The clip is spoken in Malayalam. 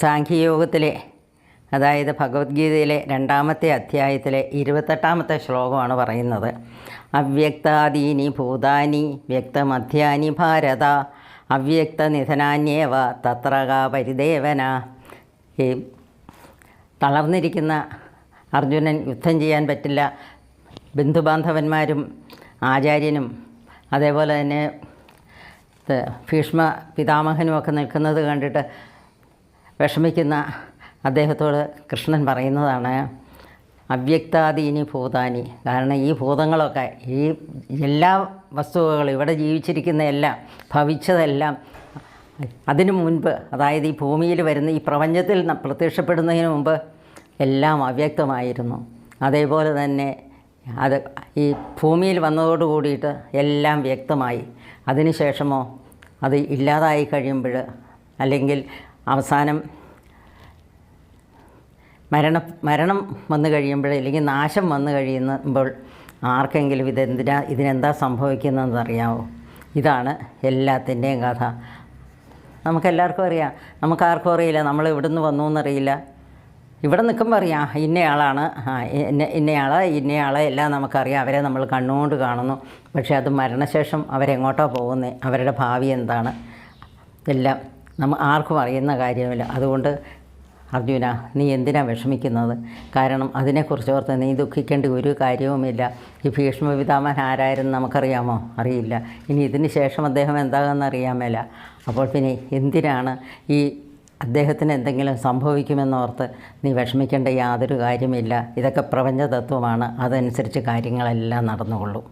സാഖ്യയോഗത്തിലെ അതായത് ഭഗവത്ഗീതയിലെ രണ്ടാമത്തെ അധ്യായത്തിലെ ഇരുപത്തെട്ടാമത്തെ ശ്ലോകമാണ് പറയുന്നത്. അവ്യക്താദീനി ഭൂതാനി വ്യക്തമധ്യാനി ഭാരത അവ്യക്ത നിധനാന്യേവ തത്രക പരിദേവന. ഈ തളർന്നിരിക്കുന്ന അർജുനൻ യുദ്ധം ചെയ്യാൻ പറ്റില്ല. ബന്ധുബാന്ധവന്മാരും ആചാര്യനും അതേപോലെ തന്നെ ഭീഷ്മ പിതാമഹനും ഒക്കെ നിൽക്കുന്നത് കണ്ടിട്ട് വിഷമിക്കുന്ന അദ്ദേഹത്തോട് കൃഷ്ണൻ പറയുന്നതാണ് അവ്യക്താദീനി ഭൂതാനി. കാരണം ഈ ഭൂതങ്ങളൊക്കെ ഈ എല്ലാ വസ്തുവകളും ഇവിടെ ജീവിച്ചിരിക്കുന്ന എല്ലാം ഭവിച്ചതെല്ലാം അതിനു മുൻപ് അതായത് ഈ ഭൂമിയിൽ വരുന്ന ഈ പ്രപഞ്ചത്തിൽ പ്രത്യക്ഷപ്പെടുന്നതിന് മുമ്പ് എല്ലാം അവ്യക്തമായിരുന്നു. അതേപോലെ തന്നെ അത് ഈ ഭൂമിയിൽ വന്നതോട് കൂടിയിട്ട് എല്ലാം വ്യക്തമായി. അതിനുശേഷമോ അത് ഇല്ലാതായി കഴിയുമ്പോൾ അല്ലെങ്കിൽ അവസാനം മരണ മരണം വന്നു കഴിയുമ്പോൾ അല്ലെങ്കിൽ നാശം വന്നു കഴിയുമ്പോൾ ആർക്കെങ്കിലും ഇതെന്തിനാ ഇതിനെന്താ സംഭവിക്കുന്നതെന്ന് അറിയാമോ ഇതാണ് എല്ലാത്തിന്റെയും കഥ. നമുക്കെല്ലാവർക്കും അറിയാം. നമുക്കാർക്കും അറിയില്ല. നമ്മൾ ഇവിടുന്ന് വന്നു എന്നറിയില്ല. ഇവിടെ നിൽക്കുമ്പോൾ അറിയാം. ഇന്നയാളാണ്. ഇന്ന ഇന്നയാളെ ഇന്നയാളെ എല്ലാം നമുക്കറിയാം. അവരെ നമ്മൾ കണ്ണുകൊണ്ട് കാണുന്നു. പക്ഷേ അത് മരണശേഷം അവരെങ്ങോട്ടോ പോകുന്നത് അവരുടെ ഭാവി എന്താണ്? എല്ലാം നമ്മ ആർക്കും അറിയുന്ന കാര്യമില്ല. അതുകൊണ്ട് അർജുന നീ എന്തിനാണ് വിഷമിക്കുന്നത്? കാരണം അതിനെക്കുറിച്ച് ഓർത്ത് നീ ദുഃഖിക്കേണ്ട ഒരു കാര്യവുമില്ല. ഈ ഭീഷ്മ പിതാമൻ ആരായിരുന്നു നമുക്കറിയാമോ? അറിയില്ല. ഇനി ഇതിന് ശേഷം അദ്ദേഹം എന്താകുമെന്ന് അറിയാമേല അപ്പോൾ പിന്നെ എന്തിനാണ് ഈ അദ്ദേഹത്തിന് എന്തെങ്കിലും സംഭവിക്കുമെന്നോർത്ത് നീ വിഷമിക്കേണ്ട യാതൊരു കാര്യമില്ല. ഇതൊക്കെ പ്രപഞ്ച തത്വമാണ് അതനുസരിച്ച് കാര്യങ്ങളെല്ലാം നടന്നുകൊള്ളും.